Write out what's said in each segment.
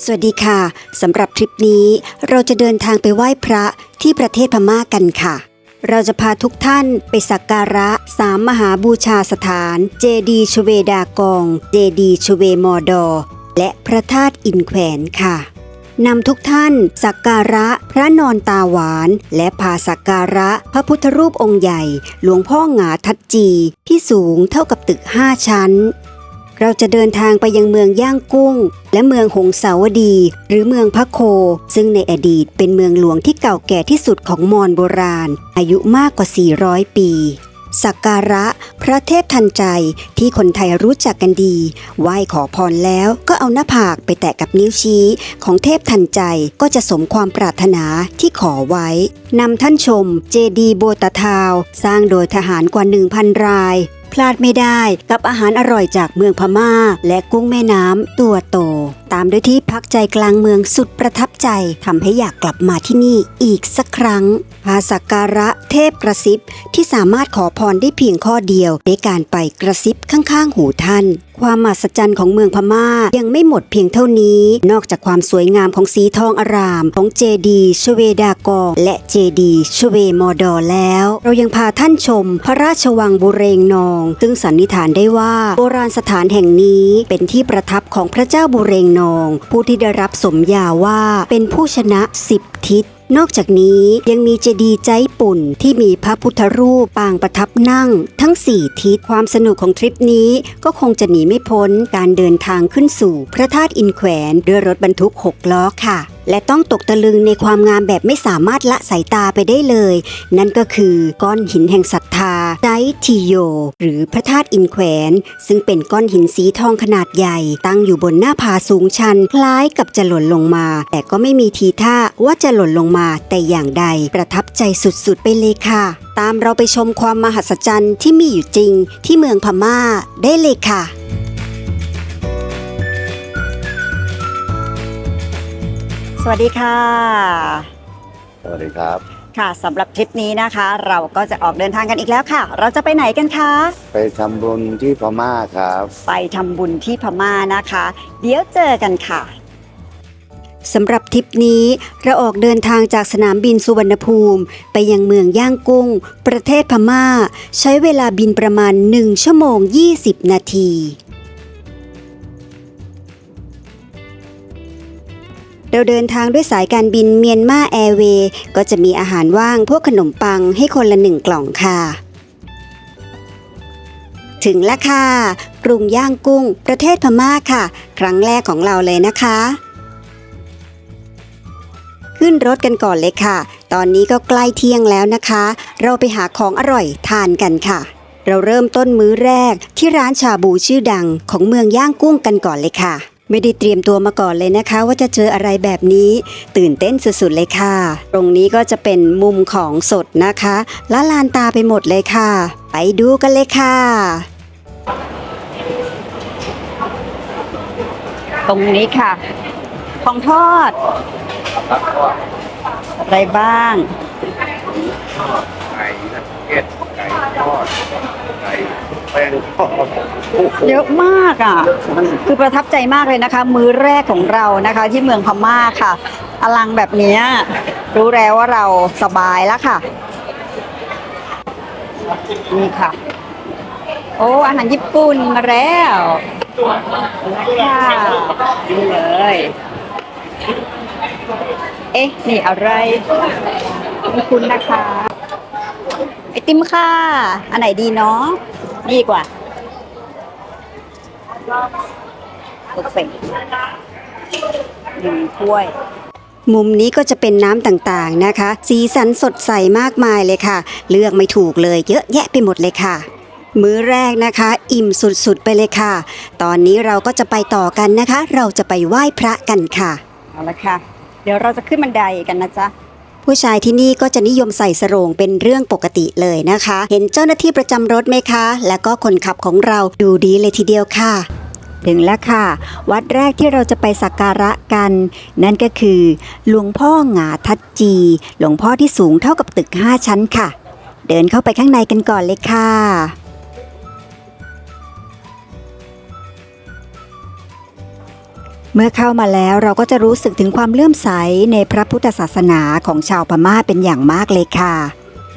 สวัสดีค่ะสำหรับทริปนี้เราจะเดินทางไปไหว้พระที่ประเทศพม่ากันค่ะ เราจะพาทุกท่านไปสักการะสามมหาบูชาสถาน เจดีชเวดากองเจดีชเวมอดอ และพระธาตุอินแขวนค่ะนำทุกท่านสักการะพระนอนตาหวาน และพาสักการะพระพุทธรูปองค์ใหญ่ หลวงพ่อหงาทัดจีที่สูงเท่ากับตึกห้าชั้น เราจะเดินทางไปยังเมืองย่างกุ้ง และเมืองหงสาวดี หรือเมืองพระโค ซึ่งในอดีตเป็นเมืองหลวงที่เก่าแก่ที่สุดของมอญโบราณ อายุมากกว่า 400 ปีสักการะพระเทพทันใจที่คนไทยรู้จักกันดี ไหว้ขอพรแล้วก็เอาหน้าผากไปแตะกับนิ้วชี้ของเทพทันใจก็จะสมความปรารถนาที่ขอไว้นำท่านชมเจดีโบตาทาว สร้างโดยทหารกว่า 1,000 ราย พลาดไม่ได้กับอาหารอร่อยจากเมืองพม่า และกุ้งแม่น้ำตัวโต ตามด้วยที่พักใจกลางเมืองสุดประทับใจทำให้อยากกลับมาที่นี่อีกสักครั้งพาสักการะเทพกระซิบที่สามารถขอพรได้เพียงข้อเดียวในการไปกระซิบข้างๆ หูท่าน ความมหัศจรรย์ของเมืองพม่ายังไม่หมดเพียงเท่านี้ นอกจากความสวยงามของสีทองอารามของเจดีชเวดากองและเจดีชเวมอดอแล้ว เรายังพาท่านชม พระราชวังบุเรงนอง ซึ่งสันนิษฐานได้ว่า โบราณสถานแห่งนี้เป็นที่ประทับของพระเจ้าบุเรงนอง ผู้ที่ได้รับสมญาว่าเป็นผู้ชนะสิบทิศนอกจากนี้ยังมีเจดีย์ใจปุ่นที่มีพระพุทธรูปปางประทับนั่ง ทั้ง 4 ทิศความสนุกของทริปนี้ก็คงจะหนีไม่พ้นการเดินทางขึ้นสู่พระธาตุอินแขวนด้วยรถบรรทุก 6 ล้อค่ะและต้องตกตะลึงในความงามแบบไม่สามารถละสายตาไปได้เลย นั่นก็คือก้อนหินแห่งศรัทธาไดทิโย หรือพระธาตุอินแขวน ซึ่งเป็นก้อนหินสีทองขนาดใหญ่ ตั้งอยู่บนหน้าผาสูงชัน คล้ายกับจะหล่นลงมา แต่ก็ไม่มีทีท่าว่าจะหล่นลงมาแต่อย่างใดประทับใจสุดๆ ไปเลยค่ะ ตามเราไปชมความมหัศจรรย์ที่มีอยู่จริงที่เมืองพม่าได้เลยค่ะ สวัสดีค่ะ สวัสดีครับ ค่ะสำหรับทริปนี้นะคะ เราก็จะออกเดินทางกันอีกแล้วค่ะ เราจะไปไหนกันคะ ไปทำบุญที่พม่าครับ ไปทำบุญที่พม่านะคะ เดี๋ยวเจอกันค่ะสำหรับทริปนี้เราออกเดินทางจากสนามบินสุวรรณภูมิ ไปยังเมืองย่างกุ้ง ประเทศพม่า ใช้เวลาบินประมาณ 1 ชั่วโมง 20 นาที เราเดินทางด้วยสายการบินเมียนมาแอร์เวย์ก็จะมีอาหารว่างพวกขนมปังให้คนละหนึ่งกล่องค่ะ ถึงแล้วค่ะกรุงย่างกุ้ง ประเทศพม่าค่ะ ครั้งแรกของเราเลยนะคะ ขึ้นรถกันก่อนเลยค่ะ ตอนนี้ก็ใกล้เที่ยงแล้วนะคะ เราไปหาของอร่อยทานกันค่ะ เราเริ่มต้นมื้อแรกที่ร้านชาบูชื่อดังของเมืองย่างกุ้งกันก่อนเลยค่ะ ไม่ได้เตรียมตัวมาก่อนเลยนะคะ ว่าจะเจออะไรแบบนี้ตื่นเต้นสุดๆเลยค่ะ ตรงนี้ก็จะเป็นมุมของสดนะคะละลานตาไปหมดเลยค่ะ ไปดูกันเลยค่ะ ตรงนี้ค่ะ ของทอด อะไรบ้างไก่เก็ดไก่ทอดไก่ แป้งทอดเยอะมากอะ คือประทับใจมากเลยนะคะ มื้อแรกของเรานะคะ ที่เมืองพม่าค่ะ อลังแบบเนี้ยรู้แล้วว่าเราสบายแล้วค่ะ นี่ค่ะ โอ้อาหารญี่ปุ่นมาแล้วนะคะนี่เลย เอ๊ะ นี่อะไรขอบคุณนะคะ ไอติมค่ะ อันไหนดีเนาะ ดีกว่าเพอร์เฟกหนึ่งถ้วยมุมนี้ก็จะเป็นน้ำต่างๆนะคะ สีสันสดใสมากมายเลยค่ะ เลือกไม่ถูกเลย เยอะแยะไปหมดเลยค่ะ มื้อแรกนะคะ อิ่มสุดๆไปเลยค่ะ ตอนนี้เราก็จะไปต่อกันนะคะ เราจะไปไหว้พระกันค่ะ เอาละค่ะ เดี๋ยวเราจะขึ้นบันไดกันนะจ๊ะ ผู้ชายที่นี่ก็จะนิยมใส่สรงเป็นเรื่องปกติเลยนะคะ เห็นเจ้าหน้าที่ประจำรถไหมคะ แล้วก็คนขับของเราดูดีเลยทีเดียวค่ะถึงแล้วค่ะ วัดแรกที่เราจะไปสักการะกัน นั่นก็คือ หลวงพ่อหงาทัดจี หลวงพ่อที่สูงเท่ากับตึก 5 ชั้นค่ะ เดินเข้าไปข้างในกันก่อนเลยค่ะ เมื่อเข้ามาแล้วเราก็จะรู้สึกถึงความเลื่อมใสในพระพุทธศาสนาของชาวพม่าเป็นอย่างมากเลยค่ะ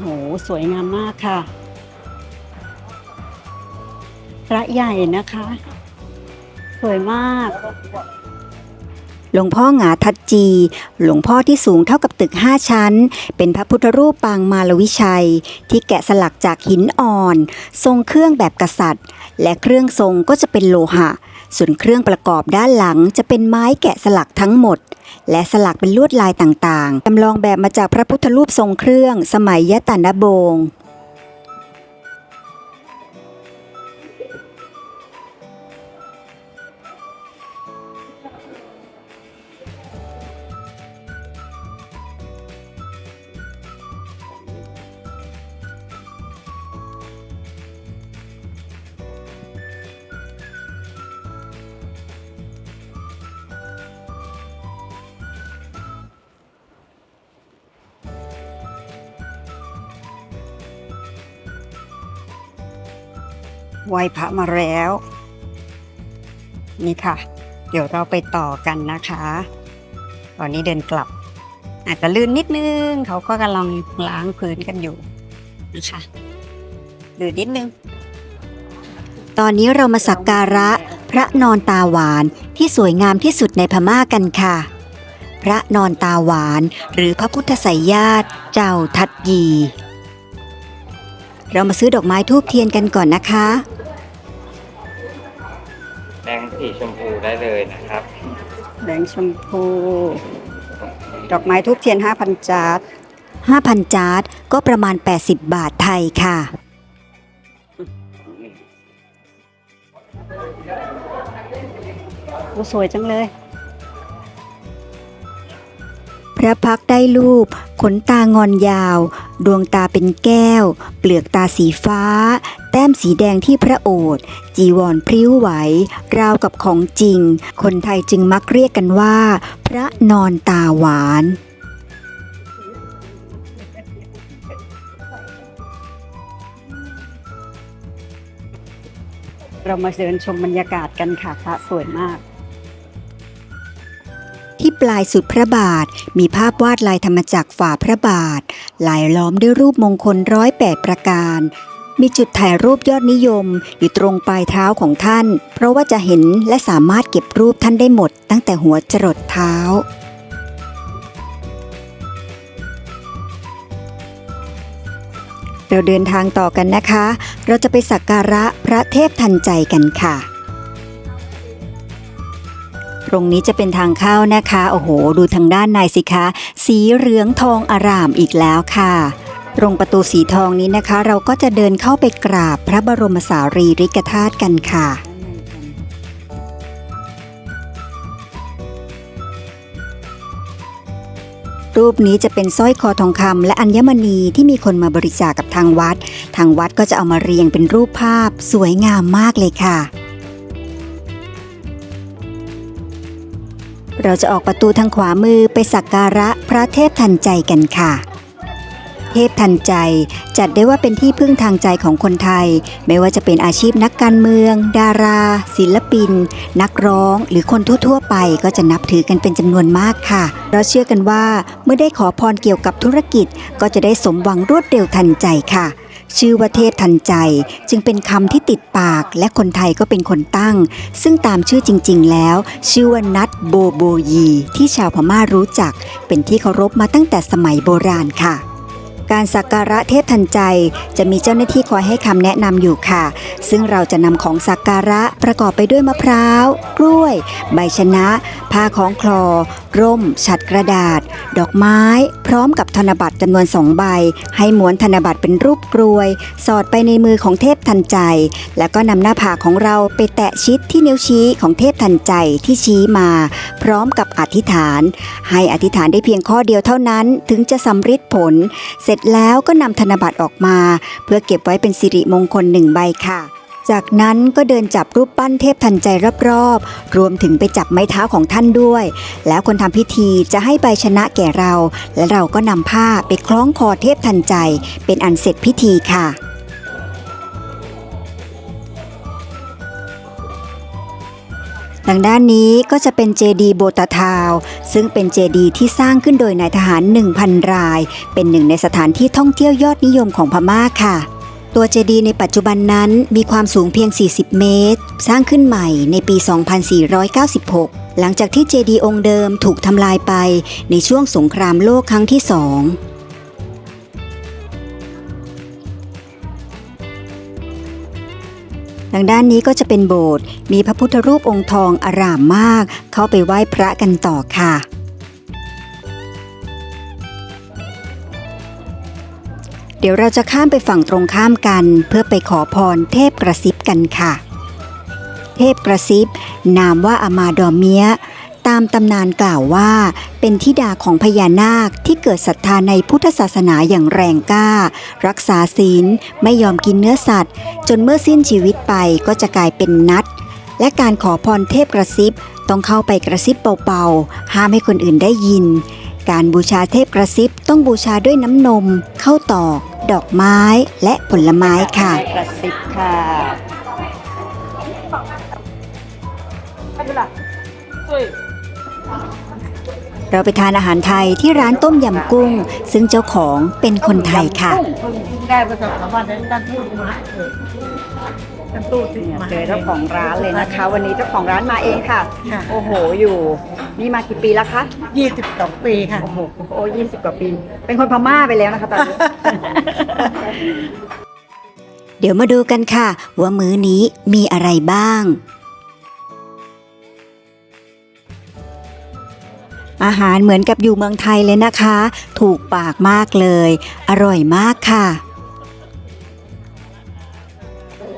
โห สวยงามมากค่ะ พระใหญ่นะคะ สวยมาก หลวงพ่อหงาทัดจี หลวงพ่อที่สูงเท่ากับตึก 5 ชั้น เป็นพระพุทธรูปปางมารวิชัย ที่แกะสลักจากหินอ่อน ทรงเครื่องแบบกษัตริย์ และเครื่องทรงก็จะเป็นโลหะ ส่วนเครื่องประกอบด้านหลังจะเป็นไม้แกะสลักทั้งหมด และสลักเป็นลวดลายต่างๆจำลองแบบมาจากพระพุทธรูปทรงเครื่อง สมัยยะตานโบง ไหว้พระมาแล้ว นี่ค่ะ เดี๋ยวเราไปต่อกันนะคะ ตอนนี้เดินกลับ อาจจะลื่นนิดนึง เขาก็กำลังล้างพื้นกันอยู่นะคะลื่นนิดนึง ตอนนี้เรามาสักการะพระนอนตาหวานที่สวยงามที่สุดในพม่ากันค่ะ พระนอนตาหวานหรือพระพุทธไสยญาติเจ้าทัดยี เรามาซื้อดอกไม้ทูบเทียนกันก่อนนะคะ แดงสีชมพูได้เลยนะครับ แดงชมพู ดอกไม้ทุบเทียน 5,000 จาร์ด5,000 จาร์ดก็ประมาณ 80 บาทไทยค่ะ โอ้สวยจังเลย พระพักได้รูป ขนตางอนยาว ดวงตาเป็นแก้ว เปลือกตาสีฟ้า แต้มสีแดงที่พระโอษฐ์จีวรพริ้วไหว ราวกับของจริง คนไทยจึงมักเรียกกันว่า พระนอนตาหวานเรามาเดินชมบรรยากาศกันค่ะพระสวยมาก ที่ปลายสุดพระบาท มีภาพวาดลายธรรมจักรฝ่าพระบาท ลายล้อมด้วยรูปมงคลร้อยแปดประการ มีจุดถ่ายรูปยอดนิยมอยู่ตรงปลายเท้าของท่าน เพราะว่าจะเห็นและสามารถเก็บรูปท่านได้หมด ตั้งแต่หัวจรดเท้าเราเดินทางต่อกันนะคะ เราจะไปสักการะพระเทพทันใจกันค่ะ ตรงนี้จะเป็นทางเข้านะคะ โอ้โห ดูทางด้านในสิคะ สีเหลืองทองอร่ามอีกแล้วค่ะ ตรงประตูสีทองนี้นะคะ เราก็จะเดินเข้าไปกราบพระบรมสารีริกธาตุกันค่ะรูปนี้จะเป็นสร้อยคอทองคำและอัญมณีที่มีคนมาบริจาคกับทางวัด ทางวัดก็จะเอามาเรียงเป็นรูปภาพสวยงามมากเลยค่ะ เราจะออกประตูทางขวามือไปสักการะพระเทพทันใจกันค่ะ เทพทันใจจัดได้ว่าเป็นที่พึ่งทางใจของคนไทย ไม่ว่าจะเป็นอาชีพนักการเมือง ดารา ศิลปิน นักร้อง หรือคนทั่ว ๆ ไปก็จะนับถือกันเป็นจำนวนมากค่ะ เราเชื่อกันว่าเมื่อได้ขอพรเกี่ยวกับธุรกิจก็จะได้สมหวังรวดเร็วทันใจค่ะ ชื่อว่าเทพทันใจจึงเป็นคำที่ติดปากและคนไทยก็เป็นคนตั้ง ซึ่งตามชื่อจริง ๆ แล้ว ชื่อว่านัทโบโบยี ที่ชาวพม่ารู้จัก เป็นที่เคารพมาตั้งแต่สมัยโบราณค่ะการสักการะเทพทันใจจะมีเจ้าหน้าที่คอยให้คำแนะนำอยู่ค่ะ ซึ่งเราจะนำของสักการะประกอบไปด้วยมะพร้าว กล้วย ใบชนะ ผ้าคล้องคลอ ร่ม ฉัดกระดาษ ดอกไม้ พร้อมกับธนบัตรจำนวนสองใบ ให้ม้วนธนบัตรเป็นรูปกลวย สอดไปในมือของเทพทันใจ แล้วก็นำหน้าผากของเราไปแตะชิดที่นิ้วชี้ของเทพทันใจที่ชี้มา พร้อมกับอธิษฐาน ให้อธิษฐานได้เพียงข้อเดียวเท่านั้นถึงจะสำฤทธิ์ผล เสร็จแล้วก็นำธนบัตรออกมา เพื่อเก็บไว้เป็นสิริมงคลหนึ่งใบค่ะ จากนั้นก็เดินจับรูปปั้นเทพทันใจรอบๆ รวมถึงไปจับไม้เท้าของท่านด้วย แล้วคนทำพิธีจะให้ใบชนะแก่เรา และเราก็นำผ้าไปคล้องคอเทพทันใจ เป็นอันเสร็จพิธีค่ะทางด้านนี้ก็จะเป็นเจดีย์โบตาทาว ซึ่งเป็นเจดีย์ที่สร้างขึ้นโดยนายทหาร 1,000 ราย เป็นหนึ่งในสถานที่ท่องเที่ยวยอดนิยมของพม่าค่ะ ตัวเจดีย์ในปัจจุบันนั้นมีความสูงเพียง 40 เมตร สร้างขึ้นใหม่ในปี 2496 หลังจากที่เจดีย์องค์เดิมถูกทำลายไปในช่วงสงครามโลกครั้งที่สองทางด้านนี้ก็จะเป็นโบสถ์มีพระพุทธรูปองค์ทองอร่ามมาก เข้าไปไหว้พระกันต่อค่ะ เดี๋ยวเราจะข้ามไปฝั่งตรงข้ามกันเพื่อไปขอพรเทพกระซิบกันค่ะ เทพกระซิบ นามว่าอามาดอมเมียตามตำนานกล่าวว่า เป็นธิดาของพญานาคที่เกิดศรัทธาในพุทธศาสนาอย่างแรงกล้า รักษาศีลไม่ยอมกินเนื้อสัตว์ จนเมื่อสิ้นชีวิตไปก็จะกลายเป็นนัด และการขอพรเทพกระซิบ ต้องเข้าไปกระซิบเบาๆห้ามให้คนอื่นได้ยิน การบูชาเทพกระซิบต้องบูชาด้วยน้ำนมข้าวตอก ดอกไม้และผลไม้ค่ะ กระซิบค่ะเราไปทานอาหารไทยที่ร้านต้มยำกุ้ง ซึ่งเจ้าของเป็นคนไทยค่ะ ได้ประสบการณ์นั้นดันตู้มา เออดันตู้ติดเนี่ยมาเจอเจ้าของร้านเลยนะคะ วันนี้เจ้าของร้านมาเองค่ะ ค่ะโอ้โหอยู่นี่มากี่ปีแล้วคะยี่สิบสองปีค่ะ โอ้โหโอ้ยี่สิบกว่าปี เป็นคนพม่าไปแล้วนะคะตอนนี้ เดี๋ยวมาดูกันค่ะ ว่ามื้อนี้มีอะไรบ้าง อาหารเหมือนกับอยู่เมืองไทยเลยนะคะ ถูกปากมากเลย อร่อยมากค่ะ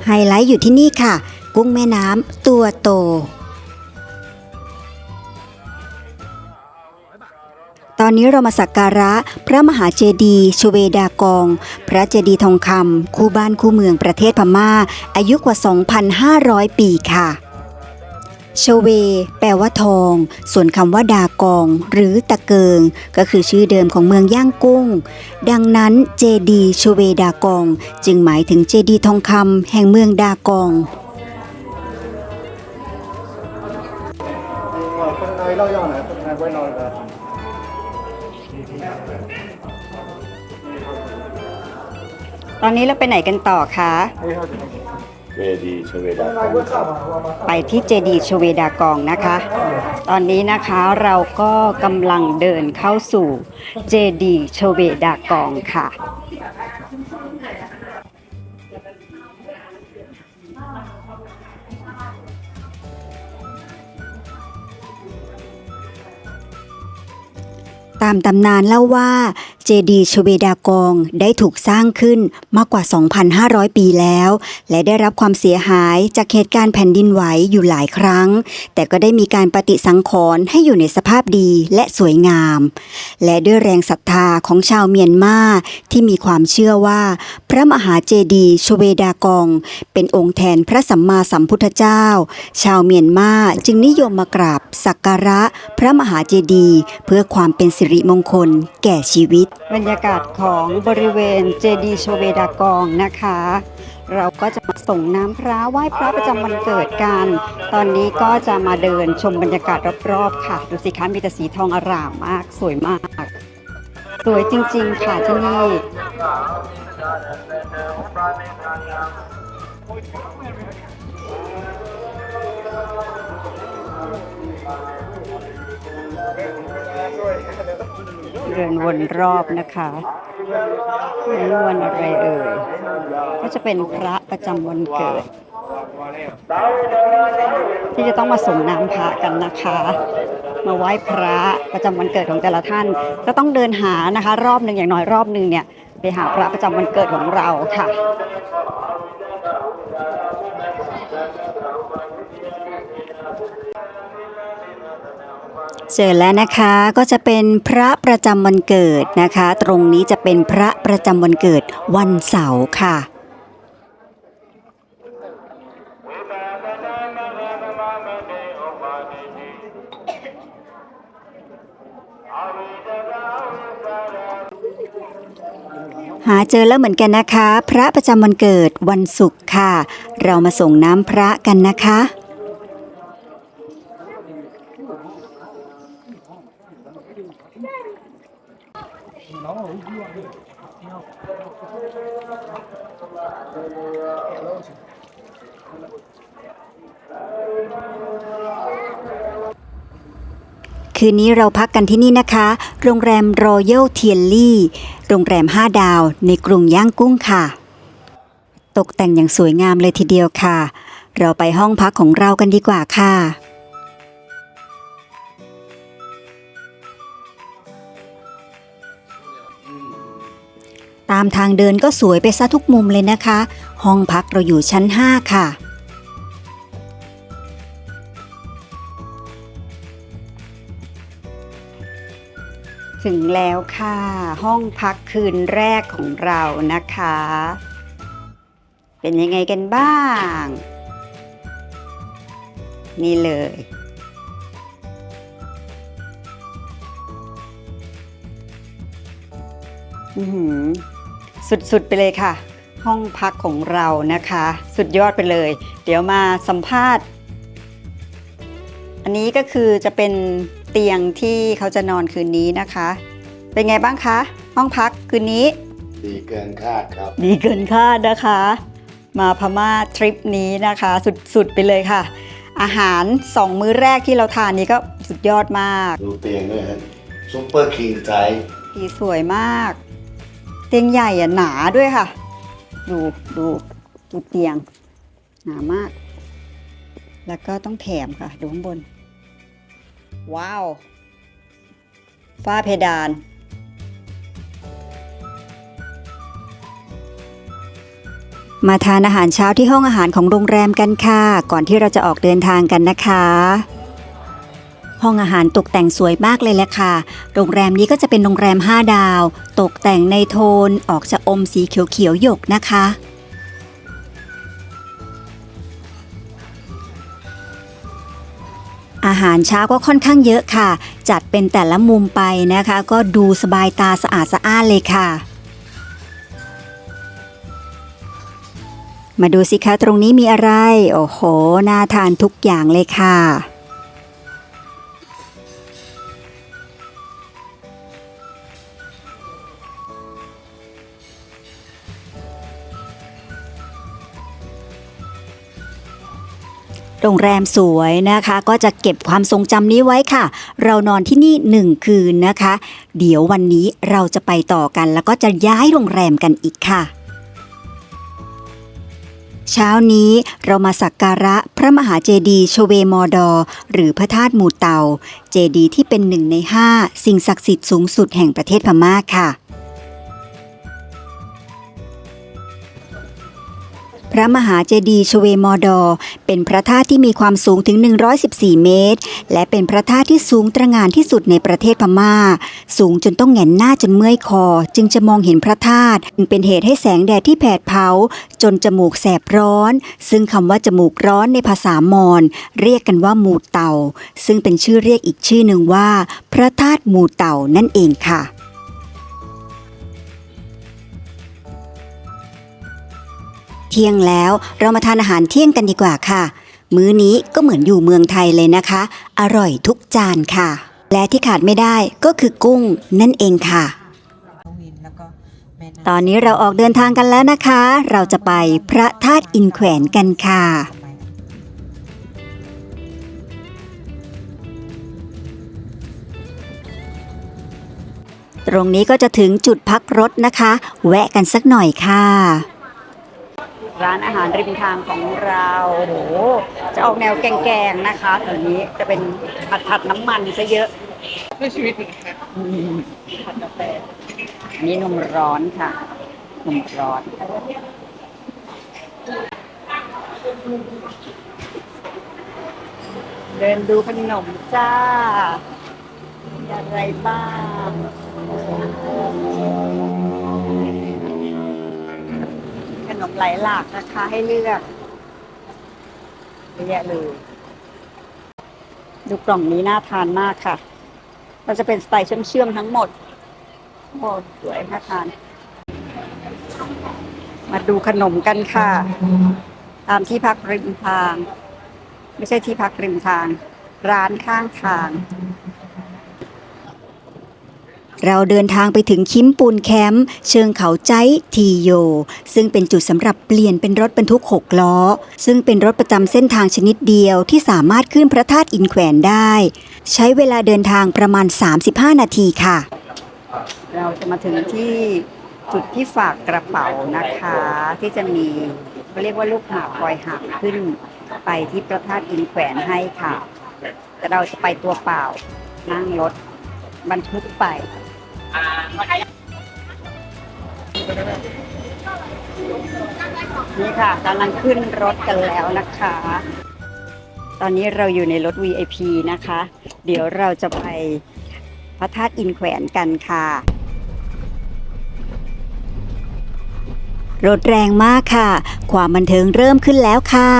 ไฮไลท์อยู่ที่นี่ค่ะ กุ้งแม่น้ำตัวโต ตอนนี้เรามาสักการะพระมหาเจดีย์ชเวดากอง พระเจดีย์ทองคำคู่บ้านคู่เมืองประเทศพม่า อายุกว่า 2,500 ปีค่ะ ชเว แปลว่าทอง ส่วนคำว่าดากอง หรือตะเกิง ก็คือชื่อเดิมของเมืองย่างกุ้ง ดังนั้นเจดีชเวดากอง จึงหมายถึงเจดีทองคำแห่งเมืองดากองตอนนี้เราไปไหนกันต่อคะ เวดีชเวดากองครับไปที่เจดีย์ชเวดากองนะคะ ตอนนี้นะคะเราก็กำลังเดินเข้าสู่เจดีย์ชเวดากองค่ะ ตามตำนานเล่าว่า เจดีย์ชเวดากองได้ถูกสร้างขึ้นมากกว่า 2,500 ปีแล้ว และได้รับความเสียหายจากเหตุการณ์แผ่นดินไหวอยู่หลายครั้ง แต่ก็ได้มีการปฏิสังขรณ์ให้อยู่ในสภาพดีและสวยงาม และด้วยแรงศรัทธาของชาวเมียนมาที่มีความเชื่อว่า พระมหาเจดีย์ชเวดากอง เป็นองค์แทนพระสัมมาสัมพุทธเจ้า ชาวเมียนมาจึงนิยมมากราบสักการะพระมหาเจดีย์เพื่อความเป็นสิริมงคลแก่ชีวิตบรรยากาศของบริเวณเจดีย์ชเวดากองนะคะ เราก็จะมาส่งน้ำพระไหว้พระประจำวันเกิดกัน ตอนนี้ก็จะมาเดินชมบรรยากาศรอบๆ ค่ะ ดูสิคะมีแต่สีทองอร่ามมาก สวยมาก สวยจริงๆ ค่ะที่นี่ เดินวนรอบนะคะนี่วันอะไรเอ่ย ก็จะเป็นพระประจำวันเกิด ที่จะต้องมาส่งน้ำพระกันนะคะ มาไหว้พระประจำวันเกิดของแต่ละท่าน ก็ต้องเดินหานะคะ รอบหนึ่งอย่างน้อยรอบหนึ่งเนี่ยไปหาพระประจำวันเกิดของเราค่ะ เจอแล้วนะคะก็จะเป็นพระประจำวันเกิดนะคะ ตรงนี้จะเป็นพระประจำวันเกิดวันเสาร์ค่ะ หาเจอแล้วเหมือนกันนะคะ พระประจำวันเกิดวันศุกร์ค่ะ เรามาส่งน้ำพระกันนะคะ คืนนี้เราพักกันที่นี่นะคะ โรงแรมรอยัลเทียนลี่โรงแรม 5 ดาว ในกรุงย่างกุ้งค่ะ ตกแต่งอย่างสวยงามเลยทีเดียวค่ะ เราไปห้องพักของเรากันดีกว่าค่ะตามทางเดินก็สวยไปซะทุกมุมเลยนะคะ ห้องพักเราอยู่ชั้น 5 ค่ะ ถึงแล้วค่ะ ห้องพักคืนแรกของเรานะคะ เป็นยังไงกันบ้าง นี่เลยอือหือสุดๆไปเลยค่ะ ห้องพักของเรานะคะ สุดยอดไปเลย เดี๋ยวมาสัมภาษณ์ อันนี้ก็คือจะเป็น ตียงที่เขาจะนอนคืนนี้นะคะ เป็นไงบ้างคะ ห้องพักคืนนี้ ดีเกินคาดครับ ดีเกินคาดนะคะ มาพม่าทริปนี้นะคะ สุดๆไปเลยค่ะ อาหารสองมื้อแรกที่เราทานนี้ก็สุดยอดมาก ดูเตียงด้วยฮะซุปเปอร์คิงไซส์สีสวยมาก เตียงใหญ่อะหนาด้วยค่ะ ดูดูดูเตียง หนามาก แล้วก็ต้องแถมค่ะ ดูข้างบน ว้าว ฝ้าเพดาน มาทานอาหารเช้าที่ห้องอาหารของโรงแรมกันค่ะ ก่อนที่เราจะออกเดินทางกันนะคะ ห้องอาหารตกแต่งสวยมากเลยแหละค่ะ โรงแรมนี้ก็จะเป็นโรงแรม 5 ดาว ตกแต่งในโทนออกจะอมสีเขียวๆหยกนะคะ อาหารเช้าก็ค่อนข้างเยอะค่ะ จัดเป็นแต่ละมุมไปนะคะ ก็ดูสบายตาสะอาดสะอ้านเลยค่ะ มาดูสิคะตรงนี้มีอะไร โอ้โห น่าทานทุกอย่างเลยค่ะ โรงแรมสวยนะคะ ก็จะเก็บความทรงจำนี้ไว้ค่ะ เรานอนที่นี่หนึ่งคืนนะคะ เดี๋ยววันนี้เราจะไปต่อกัน แล้วก็จะย้ายโรงแรมกันอีกค่ะเช้านี้เรามาสักการะพระมหาเจดีย์ชเวมอดอ หรือพระธาตุหมู่เตา เจดีย์ที่เป็นหนึ่งในห้าสิ่งศักดิ์สิทธิ์สูงสุดแห่งประเทศพม่าค่ะ ระมหาเจดีย์ชเวมอดอ เป็นพระธาตุที่มีความสูงถึง 114 เมตร และเป็นพระธาตุที่สูงตระหง่านที่สุดในประเทศพม่า สูงจนต้องแหงนหน้าจนเมื่อยคอ จึงจะมองเห็นพระธาตุจึงเป็นเหตุให้แสงแดดที่แผดเผา จนจมูกแสบร้อน ซึ่งคำว่าจมูกร้อนในภาษามอญเรียกกันว่าหมูเต่า ซึ่งเป็นชื่อเรียกอีกชื่อหนึ่งว่า พระธาตุหมูเต่านั่นเองค่ะ ที่ยงแล้ว เรามาทานอาหารเที่ยงกันดีกว่าค่ะ มื้อนี้ก็เหมือนอยู่เมืองไทยเลยนะคะ อร่อยทุกจานค่ะ และที่ขาดไม่ได้ก็คือกุ้งนั่นเองค่ะ ตอนนี้เราออกเดินทางกันแล้วนะคะ เราจะไปพระธาตุอินแขวนกันค่ะตรงนี้ก็จะถึงจุดพักรถนะคะ แวะกันสักหน่อยค่ะ ร้านอาหารริมทางของเราโอ้โหจะออกแนวแกงๆนะคะตอนนี้จะเป็นผัดผัดๆน้ำมันซะเยอะอืมผัดกาแฟอันนี่นมร้อนค่ะนมร้อนเดินดูขนมจ้า อะไรบ้าง ขนมหลายหลากนะคะ ให้เลือกเยอะแยะเลยดูกล่องนี้น่าทานมากค่ะก็จะเป็นสไตล์เชื่อมๆทั้งหมด โอ้สวยน่าทาน มาดูขนมกันค่ะ ตามที่พักริมทาง ไม่ใช่ที่พักริมทาง ร้านข้างทาง เราเดินทางไปถึงคิมปูนแคมป์เชิงเขาใจทีโย ซึ่งเป็นจุดสำหรับเปลี่ยนเป็นรถบรรทุก 6 ล้อ ซึ่งเป็นรถประจำเส้นทางชนิดเดียวที่สามารถขึ้นพระธาตุอินแขวนได้ ใช้เวลาเดินทางประมาณ 35 นาทีค่ะ เราจะมาถึงที่จุดที่ฝากกระเป๋านะคะ ที่จะมีเขาเรียกว่าลูกหาคอยหักขึ้นไปที่พระธาตุอินแขวนให้ค่ะ แต่เราจะไปตัวเปล่านั่งรถบรรทุกไป นี่ค่ะกำลังขึ้นรถกันแล้วนะคะ ตอนนี้เราอยู่ในรถ VIP นะคะ เดี๋ยวเราจะไปพระธาตุอินแขวนกันค่ะ รถแรงมากค่ะ ความบันเทิงเริ่มขึ้นแล้วค่ะ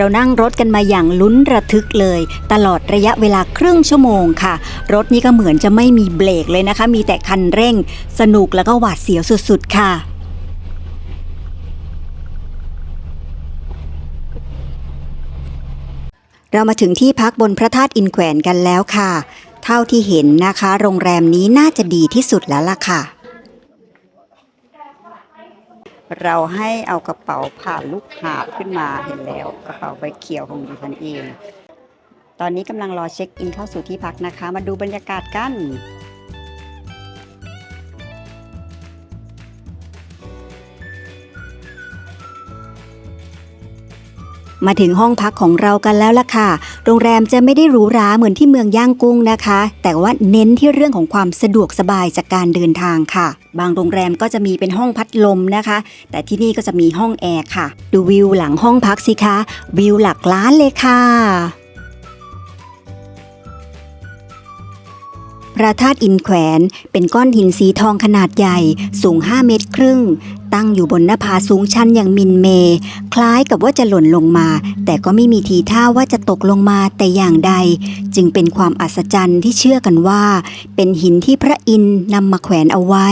เรานั่งรถกันมาอย่างลุ้นระทึกเลย ตลอดระยะเวลาครึ่งชั่วโมงค่ะ รถนี้ก็เหมือนจะไม่มีเบรกเลยนะคะ มีแต่คันเร่ง สนุกแล้วก็หวาดเสียวสุด ๆ ค่ะเรามาถึงที่พักบนพระธาตุอินแขวนกันแล้วค่ะ เท่าที่เห็นนะคะ โรงแรมนี้น่าจะดีที่สุดแล้วล่ะค่ะ เราให้เอากระเป๋าผ่านลูกหาบขึ้นมาเห็นแล้ว กระเป๋าใบเขียวของดิฉันเอง ตอนนี้กำลังรอเช็คอินเข้าสู่ที่พักนะคะ มาดูบรรยากาศกัน มาถึงห้องพักของเรากันแล้วล่ะค่ะ โรงแรมจะไม่ได้หรูหราเหมือนที่เมืองย่างกุ้งนะคะ แต่ว่าเน้นที่เรื่องของความสะดวกสบายจากการเดินทางค่ะ บางโรงแรมก็จะมีเป็นห้องพัดลมนะคะ แต่ที่นี่ก็จะมีห้องแอร์ค่ะ ดูวิวหลังห้องพักสิคะ วิวหลักล้านเลยค่ะพระธาตุอินแขวน เป็นก้อนหินสีทองขนาดใหญ่ สูง 5 เมตรครึ่งตั้งอยู่บนหน้าผาสูงชันอย่างมินเม คล้ายกับว่าจะหล่นลงมา แต่ก็ไม่มีทีท่าว่าจะตกลงมาแต่อย่างใด จึงเป็นความอัศจรรย์ที่เชื่อกันว่า เป็นหินที่พระอินทร์นำมาแขวนเอาไว้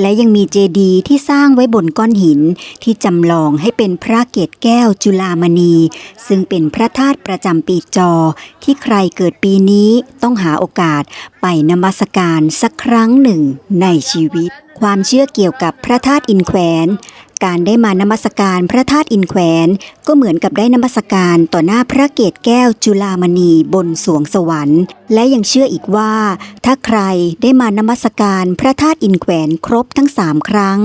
และยังมีเจดีย์ที่สร้างไว้บนก้อนหิน ที่จำลองให้เป็นพระเกศแก้วจุลามณี ซึ่งเป็นพระธาตุประจำปีจอ ที่ใครเกิดปีนี้ต้องหาโอกาสไปนมัสการสักครั้งหนึ่งในชีวิต ความเชื่อเกี่ยวกับพระธาตุอินแขวน การได้มานมัสการพระธาตุอินแขวน ก็เหมือนกับได้นมัสการต่อหน้าพระเกศแก้วจุลามณีบนสวงสวรรค์ และยังเชื่ออีกว่า ถ้าใครได้มานมัสการพระธาตุอินแขวนครบทั้งสามครั้ง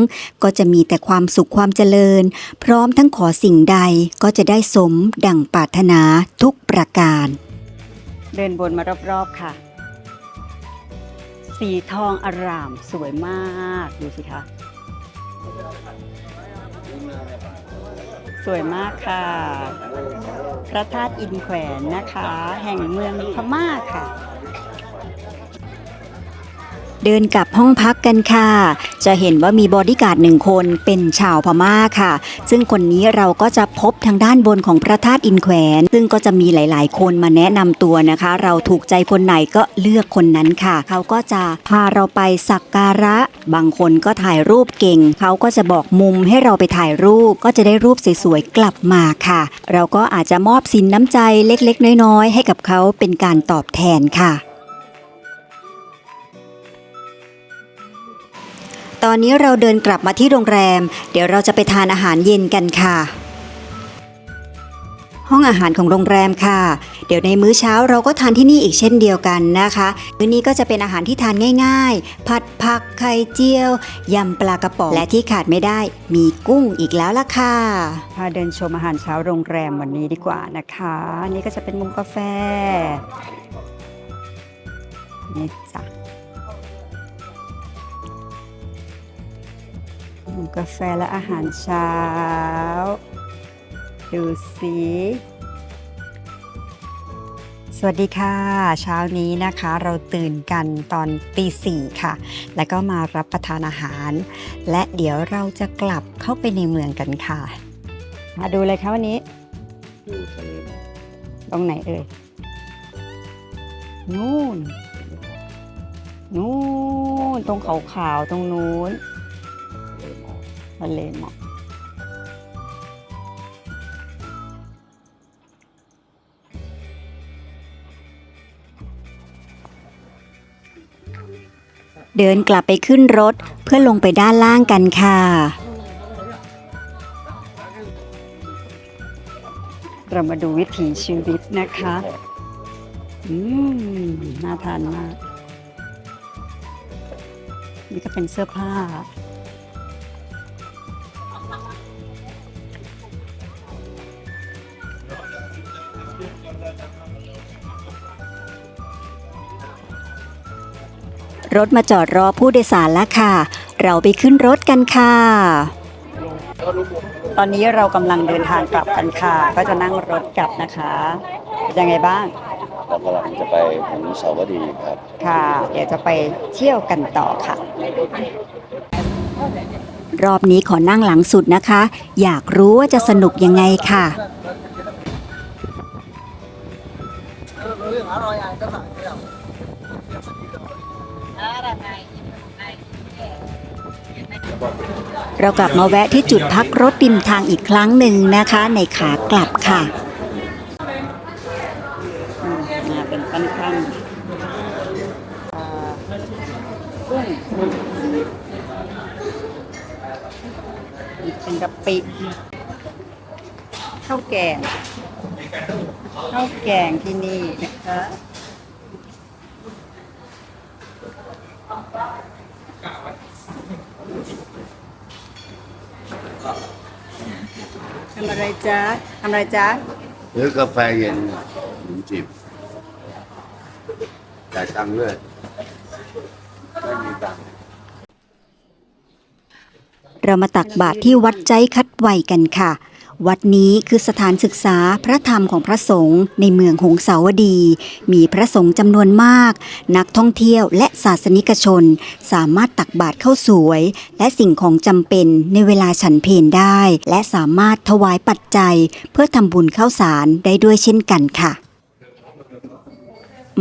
ก็จะมีแต่ความสุขความเจริญ พร้อมทั้งขอสิ่งใดก็จะได้สมดังปรารถนาทุกประการ เดินบนมารอบๆค่ะ สีทองอร่ามสวยมากดูสิคะสวยมากค่ะ พระธาตุอินแขวนนะคะ แห่งเมืองพม่าค่ะ เดินกลับห้องพักกันค่ะ จะเห็นว่ามีบอดี้การ์ดหนึ่งคนเป็นชาวพม่าค่ะ ซึ่งคนนี้เราก็จะพบทางด้านบนของพระธาตุอินแขวน ซึ่งก็จะมีหลาย ๆ คนมาแนะนำตัวนะคะ เราถูกใจคนไหนก็เลือกคนนั้นค่ะ เขาก็จะพาเราไปสักการะ บางคนก็ถ่ายรูปเก่ง เขาก็จะบอกมุมให้เราไปถ่ายรูป ก็จะได้รูปสวย ๆ กลับมาค่ะ เราก็อาจจะมอบสินน้ำใจเล็ก ๆ น้อย ๆ ให้กับเขาเป็นการตอบแทนค่ะ ตอนนี้เราเดินกลับมาที่โรงแรม เดี๋ยวเราจะไปทานอาหารเย็นกันค่ะ ห้องอาหารของโรงแรมค่ะ เดี๋ยวในมื้อเช้าเราก็ทานที่นี่อีกเช่นเดียวกันนะคะ มื้อนี้ก็จะเป็นอาหารที่ทานง่าย ๆ ผัดผักไข่เจียวยำปลากระป๋อง และที่ขาดไม่ได้มีกุ้งอีกแล้วล่ะค่ะพาเดินชมอาหารเช้าโรงแรมวันนี้ดีกว่านะคะ นี่ก็จะเป็นมุมกาแฟนี่จ้ะ กาแฟและอาหารเช้า ดูสิสวัสดีค่ะ เช้านี้นะคะเราตื่นกันตอนตีสี่ค่ะ แล้วก็มารับประทานอาหาร และเดี๋ยวเราจะกลับเข้าไปในเมืองกันค่ะ มาดูเลยค่ะวันนี้ดูทะเลตรงไหนเอ่ยนู่นนู่นตรงขาวๆตรงนู้น ทะเลหมอกเดินกลับไปขึ้นรถเพื่อลงไปด้านล่างกันค่ะ เรามาดูวิถีชีวิตนะคะ อืม น่าทานมาก นี่ก็เป็นเสื้อผ้า รถมาจอดรอผู้โดยสารแล้วค่ะ เราไปขึ้นรถกันค่ะ ตอนนี้เรากำลังเดินทางกลับกันค่ะ ก็จะนั่งรถกลับนะคะเป็นยังไงบ้าง เรากำลังจะไปอนุสาวรีย์ครับค่ะ เดี๋ยวจะไปเที่ยวกันต่อค่ะ รอบนี้ขอนั่งหลังสุดนะคะ อยากรู้ว่าจะสนุกยังไงค่ะ เรากลับมาแวะที่จุดพักรถริมทางอีกครั้งหนึ่งนะคะ ในขากลับค่ะมาเป็นขั้นๆอ่ากุ้งเป็นกะปิข้าวแกงข้าวแกงที่นี่นะคะ ทำอะไรจ๊ะทำอะไรจ๊ะหรือกาแฟเย็นหนึ่งจิบจ่ายตังค์ด้วยไม่มีตังค์เรามาตักบาตรที่วัดใจคัดไวยกันค่ะ วัดนี้คือสถานศึกษาพระธรรมของพระสงฆ์ในเมืองหงสาวดี มีพระสงฆ์จำนวนมาก นักท่องเที่ยวและศาสนิกชน สามารถตักบาตรเข้าวสวย และสิ่งของจำเป็นในเวลาฉันเพลได้ และสามารถถวายปัจจัย เพื่อทำบุญข้าวสารได้ด้วยเช่นกันค่ะ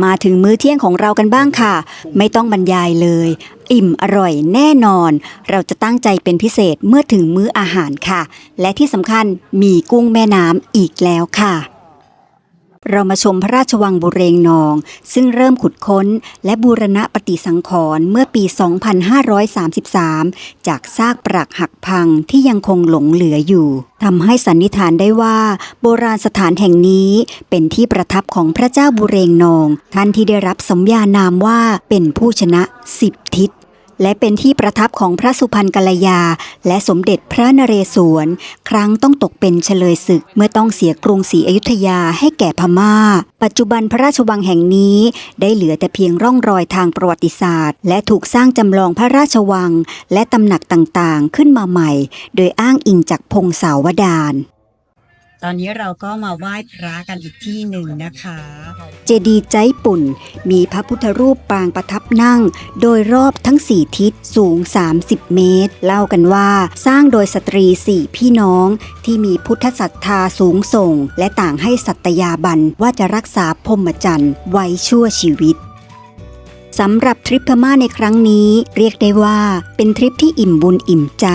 มาถึงมื้อเที่ยงของเรากันบ้างค่ะ ไม่ต้องบรรยายเลย อิ่มอร่อยแน่นอน เราจะตั้งใจเป็นพิเศษเมื่อถึงมื้ออาหารค่ะ และที่สำคัญมีกุ้งแม่น้ำอีกแล้วค่ะ เรามาชมพระราชวังบุเรงนอง ซึ่งเริ่มขุดค้นและบูรณะปฏิสังขรณ์เมื่อปี 2533 จากซากปรักหักพังที่ยังคงหลงเหลืออยู่ทำให้สันนิษฐานได้ว่าโบราณสถานแห่งนี้เป็นที่ประทับของพระเจ้าบุเรงนอง ท่านที่ได้รับสมญานามว่าเป็นผู้ชนะสิบทิศ และเป็นที่ประทับของพระสุพรรณกัลยา และสมเด็จพระนเรศวร ครั้งต้องตกเป็นเฉลยศึก เมื่อต้องเสียกรุงศรีอยุธยาให้แก่พม่า ปัจจุบันพระราชวังแห่งนี้ได้เหลือแต่เพียงร่องรอยทางประวัติศาสตร์ และถูกสร้างจำลองพระราชวัง และตำหนักต่างๆ ขึ้นมาใหม่ โดยอ้างอิงจากพงศาวดาร ตอนนี้เราก็มาไหว้พระกันอีกที่หนึ่งนะคะ เจดีย์ใจปุ่น มีพระพุทธรูปปางประทับนั่ง โดยรอบทั้ง4ทิศสูง 30 เมตร เล่ากันว่าสร้างโดยสตรีสี่พี่น้องที่มีพุทธศรัทธาสูงส่ง และต่างให้สัตยาบันว่าจะรักษาพรมจรรย์ไว้ชั่วชีวิต สำหรับทริปพม่าในครั้งนี้เรียกได้ว่าเป็นทริปที่อิ่มบุญอิ่มใจ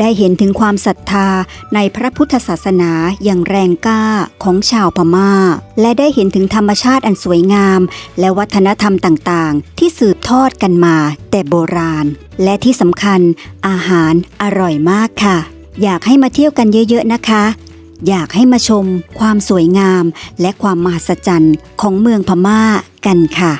ได้เห็นถึงความศรัทธาในพระพุทธศาสนาอย่างแรงกล้าของชาวพม่า และได้เห็นถึงธรรมชาติอันสวยงาม และวัฒนธรรมต่างๆ ที่สืบทอดกันมาแต่โบราณ และที่สำคัญอาหารอร่อยมากค่ะ อยากให้มาเที่ยวกันเยอะๆนะคะอยากให้มาชมความสวยงามและความมหัศจรรย์ของเมืองพม่ากันค่ะ